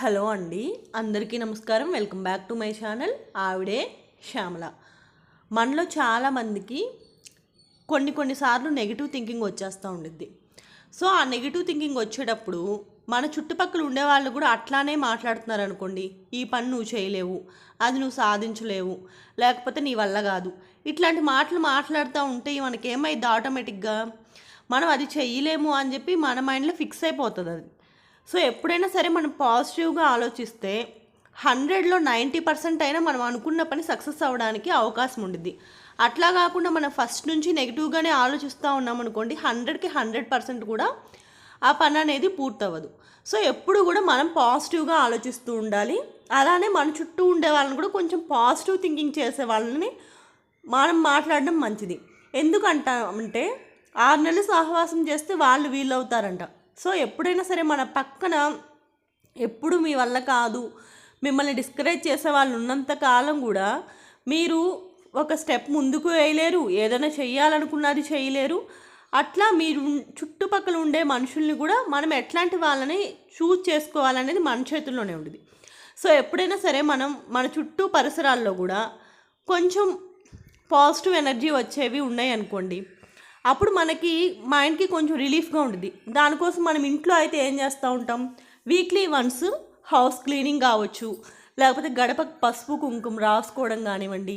Hello అండి. అందరికీ నమస్కారం. Welcome back to my channel. ఆవిడే శ్యామల. మనలో చాలామందికి కొన్ని కొన్నిసార్లు నెగిటివ్ థింకింగ్ వచ్చేస్తూ ఉండిద్ది. సో ఆ నెగిటివ్ థింకింగ్ వచ్చేటప్పుడు మన చుట్టుపక్కల ఉండే వాళ్ళు కూడా అట్లానే మాట్లాడుతున్నారు అనుకోండి ఈ పని నువ్వు చేయలేవు. అది నువ్వు సాధించలేవు. లేకపోతే నీ వల్ల కాదు. ఇట్లాంటి మాటలు మాట్లాడుతూ ఉంటే మనకేమైంది ఆటోమేటిక్గా మనం అది చెయ్యలేము అని చెప్పి మన మైండ్లో ఫిక్స్ అయిపోతుంది అది సో ఎప్పుడైనా సరే మనం పాజిటివ్గా ఆలోచిస్తే హండ్రెడ్లో నైంటీ పర్సెంట్ అయినా మనం అనుకున్న పని సక్సెస్ అవ్వడానికి అవకాశం ఉండిద్ది. అట్లా కాకుండా మనం ఫస్ట్ నుంచి నెగిటివ్గానే ఆలోచిస్తూ ఉన్నాం అనుకోండి హండ్రెడ్కి హండ్రెడ్ పర్సెంట్ కూడా ఆ పని అనేది పూర్తవ్వదు. సో ఎప్పుడు కూడా మనం పాజిటివ్గా ఆలోచిస్తూ ఉండాలి. అలానే మన చుట్టూ ఉండే వాళ్ళని కూడా కొంచెం పాజిటివ్ థింకింగ్ చేసే వాళ్ళని మనం మాట్లాడడం మంచిది. ఎందుకంటామంటే ఆరు నెలలు సహవాసం చేస్తే వాళ్ళు వీళ్ళు అవుతారంట సో ఎప్పుడైనా సరే మన పక్కన ఎప్పుడు మీ వల్ల కాదు మిమ్మల్ని డిస్కరేజ్ చేసే వాళ్ళు ఉన్నంత కాలం కూడా మీరు ఒక స్టెప్ ముందుకు వేయలేరు ఏదైనా చేయాలనుకున్నది చేయలేరు అట్లా మీరు చుట్టుపక్కల ఉండే మనుషుల్ని కూడా మనం ఎట్లాంటి వాళ్ళని చూజ్ చేసుకోవాలనేది మన చేతుల్లోనే ఉండేది సో ఎప్పుడైనా సరే మనం మన చుట్టూ పరిసరాల్లో కూడా కొంచెం పాజిటివ్ ఎనర్జీ వచ్చేవి ఉన్నాయి అనుకోండి. అప్పుడు మనకి మైండ్కి కొంచెం రిలీఫ్గా ఉంటుంది దానికోసం మనం ఇంట్లో అయితే ఏం చేస్తూ ఉంటాం? వీక్లీ వన్స్ హౌస్ క్లీనింగ్ కావచ్చు లేకపోతే గడప పసుపు కుంకుమ రాసుకోవడం కానివ్వండి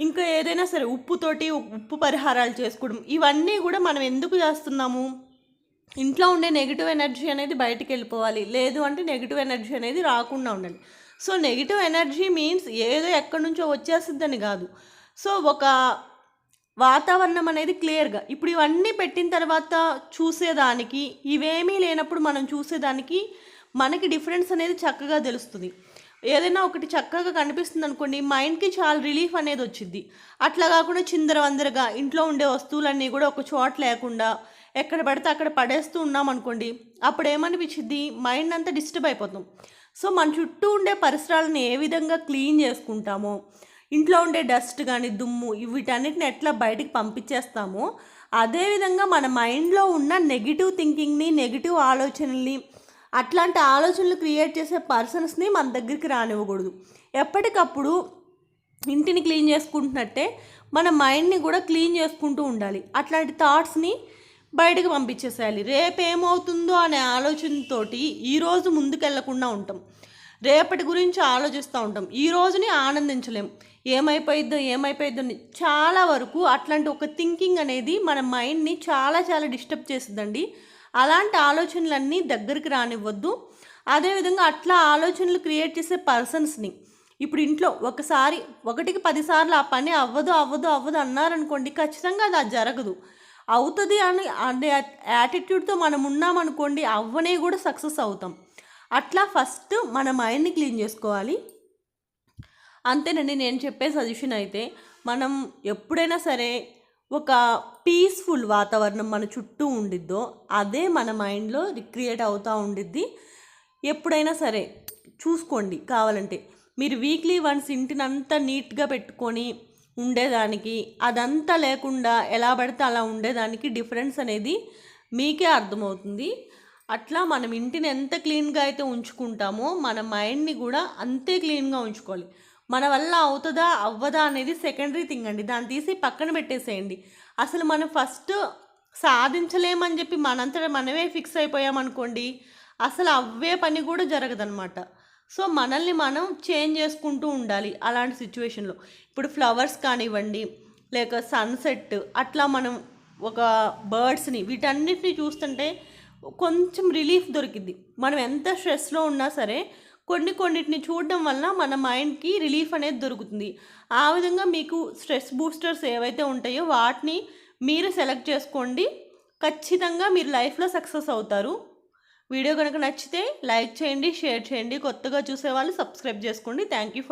ఇంకా ఏదైనా సరే ఉప్పుతోటి ఉప్పు పరిహారాలు చేసుకోవడం ఇవన్నీ కూడా మనం ఎందుకు చేస్తున్నాము? ఇంట్లో ఉండే నెగిటివ్ ఎనర్జీ అనేది బయటికి వెళ్ళిపోవాలి. లేదు అంటే నెగిటివ్ ఎనర్జీ అనేది రాకుండా ఉండాలి. సో నెగిటివ్ ఎనర్జీ మీన్స్ ఏదో ఎక్కడి నుంచో వచ్చేస్తుందని కాదు. సో ఒక వాతావరణం అనేది క్లియర్గా. ఇప్పుడు ఇవన్నీ పెట్టిన తర్వాత చూసేదానికి ఇవేమీ లేనప్పుడు మనం చూసేదానికి మనకి డిఫరెన్స్ అనేది చక్కగా తెలుస్తుంది. ఏదైనా ఒకటి చక్కగా కనిపిస్తుంది అనుకోండి మైండ్కి చాలా రిలీఫ్ అనేది వచ్చింది అట్లా కాకుండా చిందరవందరగా ఇంట్లో ఉండే వస్తువులన్నీ కూడా ఒక చోట లేకుండా ఎక్కడ పడితే అక్కడ పడేస్తూ ఉన్నాం అనుకోండి అప్పుడు ఏమనిపించింది మైండ్ అంతా డిస్టర్బ్ అయిపోతాం. సో మన చుట్టూ ఉండే పరిసరాలను ఏ విధంగా క్లీన్ చేసుకుంటామో ఇంట్లో ఉండే డస్ట్ కానీ దుమ్ము వీటన్నిటిని ఎట్లా బయటికి పంపించేస్తామో అదేవిధంగా మన మైండ్లో ఉన్న నెగిటివ్ థింకింగ్ని నెగిటివ్ ఆలోచనల్ని అట్లాంటి ఆలోచనలు క్రియేట్ చేసే పర్సన్స్ని మన దగ్గరికి రానివ్వకూడదు. ఎప్పటికప్పుడు ఇంటిని క్లీన్ చేసుకుంటున్నట్టే మన మైండ్ని కూడా క్లీన్ చేసుకుంటూ ఉండాలి. అట్లాంటి థాట్స్ని బయటకు పంపించేసేయాలి. రేపు ఏమవుతుందో అనే ఆలోచనతోటి ఈరోజు ముందుకెళ్ళకుండా ఉంటాం. రేపటి గురించి ఆలోచిస్తూ ఉంటాం. ఈ రోజుని ఆనందించలేం. ఏమైపోయిద్దో ఏమైపోయిద్దో చాలా వరకు అట్లాంటి ఒక థింకింగ్ అనేది మన మైండ్ని చాలా చాలా డిస్టర్బ్ చేస్తుందండి. అలాంటి ఆలోచనలన్నీ దగ్గరికి రానివ్వద్దు. అదేవిధంగా అట్లా ఆలోచనలు క్రియేట్ చేసే పర్సన్స్ని ఇప్పుడు ఇంట్లో ఒకసారి ఒకటికి పదిసార్లు ఆ పని అవ్వదు అవ్వదు అవ్వదు అన్నారనుకోండి ఖచ్చితంగా అది జరగదు. అవుతుంది అని అనే యాటిట్యూడ్తో మనం ఉన్నామనుకోండి అవ్వనే కూడా సక్సెస్ అవుతాం. అట్లా ఫస్ట్ మన మైండ్ని క్లీన్ చేసుకోవాలి. అంతేనండి నేను చెప్పే సజెషన్ అయితే మనం ఎప్పుడైనా సరే ఒక పీస్ఫుల్ వాతావరణం మన చుట్టూ ఉండిద్దో అదే మన మైండ్లో రిక్రియేట్ అవుతూ ఉండిద్ది. ఎప్పుడైనా సరే చూసుకోండి కావాలంటే. మీరు వీక్లీ వన్స్ ఇంటినంతా నీట్గా పెట్టుకొని ఉండేదానికి అదంతా లేకుండా ఎలా పడితే అలా ఉండేదానికి డిఫరెన్స్ అనేది మీకే అర్థమవుతుంది. అట్లా మనం ఇంటిని ఎంత క్లీన్గా అయితే ఉంచుకుంటామో మన మైండ్ని కూడా అంతే క్లీన్గా ఉంచుకోవాలి. మన వల్ల అవుతుందా అవ్వదా అనేది సెకండరీ థింగ్ అండి. దాన్ని తీసి పక్కన పెట్టేసేయండి. అసలు మనం ఫస్ట్ సాధించలేమని చెప్పి మనంతట మనమే ఫిక్స్ అయిపోయామనుకోండి అసలు అవ్వే పని కూడా జరగదనమాట సో మనల్ని మనం చేంజ్ చేసుకుంటూ ఉండాలి అలాంటి సిచ్యువేషన్లో. ఇప్పుడు ఫ్లవర్స్ కానివ్వండి లేక సన్సెట్ అట్లా మనం ఒక బర్డ్స్ని వీటన్నిటిని చూస్తుంటే కొంచెం రిలీఫ్ దొరికింది మనం ఎంత స్ట్రెస్లో ఉన్నా సరే కొన్ని కొన్నిటిని చూడడం వల్ల మన మైండ్కి రిలీఫ్ అనేది దొరుకుతుంది. ఆ విధంగా మీకు స్ట్రెస్ బూస్టర్స్ ఏవైతే ఉంటాయో వాటిని మీరు సెలెక్ట్ చేసుకోండి. ఖచ్చితంగా మీరు లైఫ్లో సక్సెస్ అవుతారు. వీడియో కనుక నచ్చితే లైక్ చేయండి షేర్ చేయండి కొత్తగా చూసే వాళ్ళు సబ్స్క్రైబ్ చేసుకోండి. Thank you for